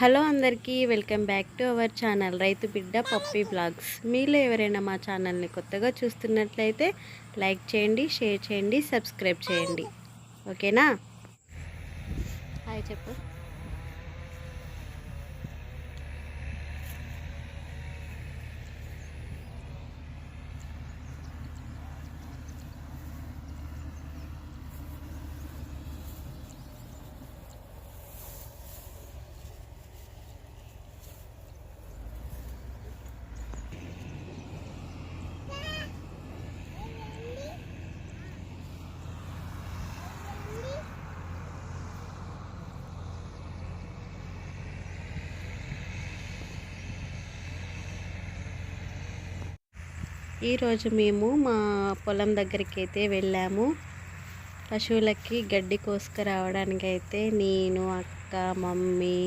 Hello అందరికీ welcome back to our channel రైతు బిడ్డ పప్పీ బ్లాగ్స్. మీలో ఎవరైనా మా ఛానల్ని కొత్తగా చూస్తున్నట్లయితే లైక్ చేయండి షేర్ చేయండి సబ్స్క్రైబ్ చేయండి. ఓకేనా? హాయ్ చెప్పు. ఈరోజు మేము మా పొలం దగ్గరికి అయితే వెళ్ళాము. పశువులకి గడ్డి కోసుకురావడానికి అయితే నేను అక్క మమ్మీ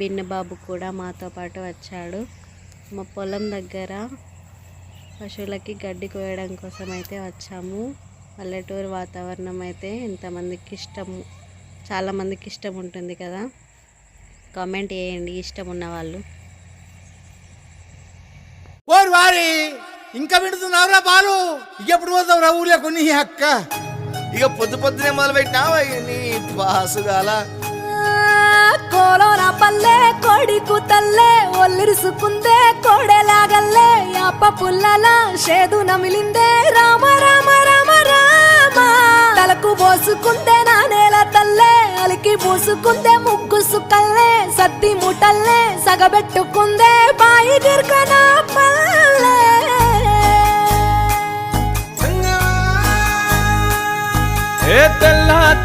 బిన్నబాబు కూడా మాతో పాటు వచ్చాడు. మా పొలం దగ్గర పశువులకి గడ్డి కోయడం కోసం అయితే వచ్చాము. పల్లెటూరు వాతావరణం అయితే ఎంతమందికి ఇష్టము చాలామందికి ఇష్టం ఉంటుంది కదా. కామెంట్ చేయండి ఇష్టం ఉన్న వాళ్ళు వారి! ఇంకా వింటున్నావురా బాలు? ఎప్పుడు పోతావు రా ఊర్లో కొన్ని అక్క? ఇక పొద్దు పొద్దునే మొదలు పెట్టినావా నీ బాసుగాల కోలోన పల్లె కోడి కూతల్లే ఒల్లిరుసుకుందే కోడెలాగల్లే యాప పుల్లల షేదు నమిలిందే రామ రామ రామ రామ. తలకు పోసుకుందే నా నేల తల్లే అలికి పూసుకుందే ముగ్గు సుక్కల్లే సద్ది ముటల్లే సగబెట్టుకుందే బాయి గిర్కన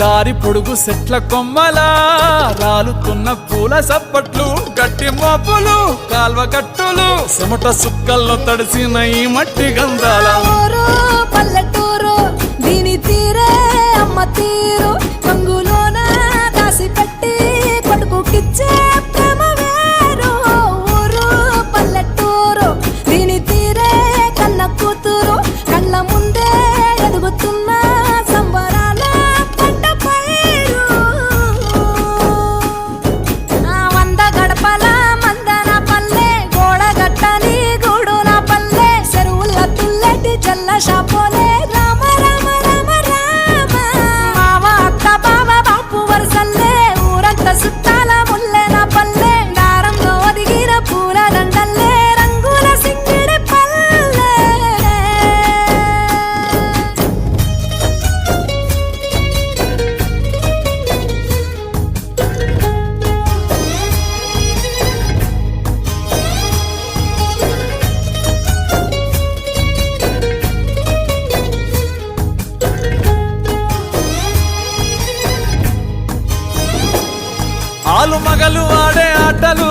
దారి పొడుగు సెట్ల కొమ్మలా రాలుతున్న పూల సప్పట్లు గట్టి మోపులు కాల్వ కట్టులు చెమట సుక్కల్లో తడిసిన ఈ మట్టి గంధాల. ఆలు మగలు ఆడే ఆటలు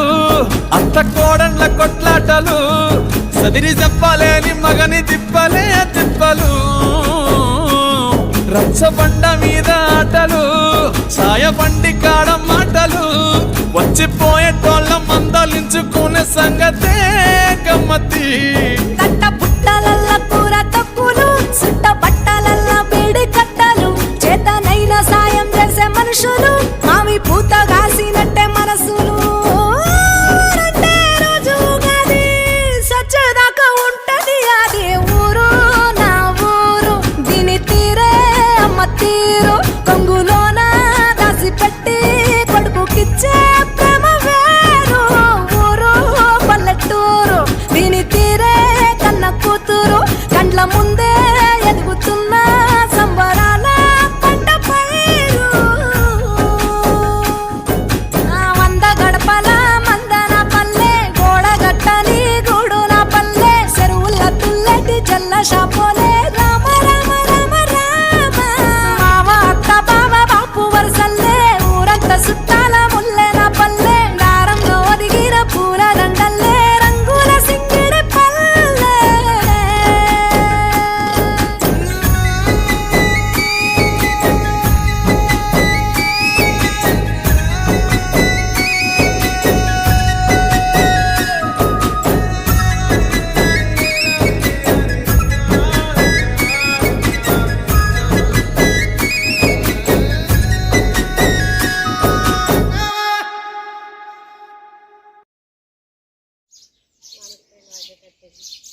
అత్త కోడన్ల కొట్లాటలు సదిరి చెప్పలేని మగని తిప్పలే తిప్పలు. రచ్చబండ మీద ఆటలు సాయబండి కాడ మాటలు వచ్చిపోయేటోళ్ళ మందలించుకునే సంగతే గమ్మతి Quer dizer,